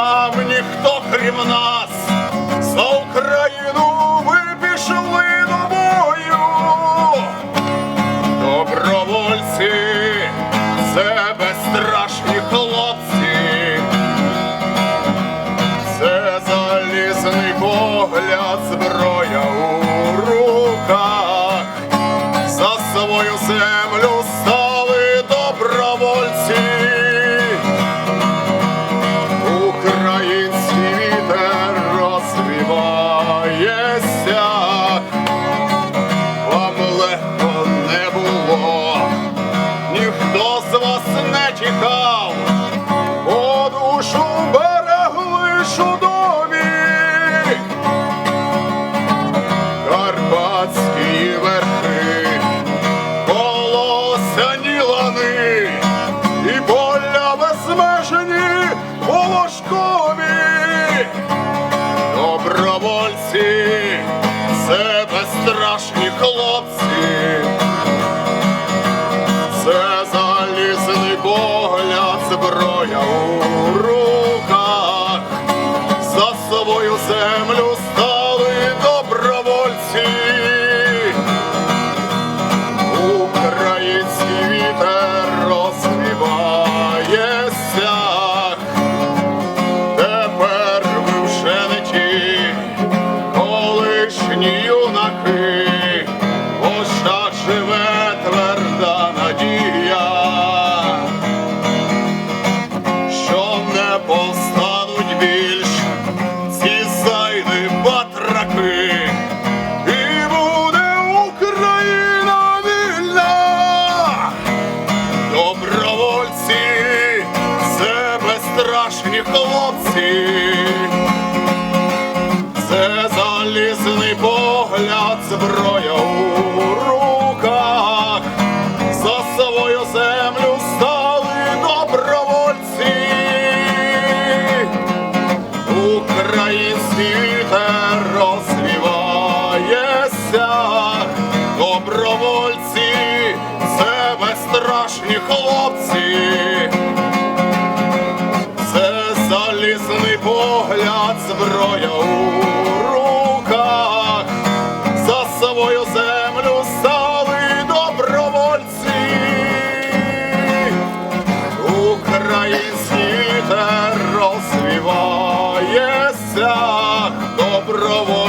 нам ніхто крім нас, за Україну ви пішли до бою. Добровольці, це безстрашні хлопці, це залізний погляд, зброя у руках за свою землю. Безмежні волошкові. Добровольці, це безстрашні хлопці, це залізний погляд, зброя у руках, за свою землю стали хлопці, це залізний погляд, зброя у руках, за свою землю стали добровольці. Український вітер розвивається, добровольці, погляд, зброя у руках, за собою землю стали добровольці. українські розвивається, добровольці,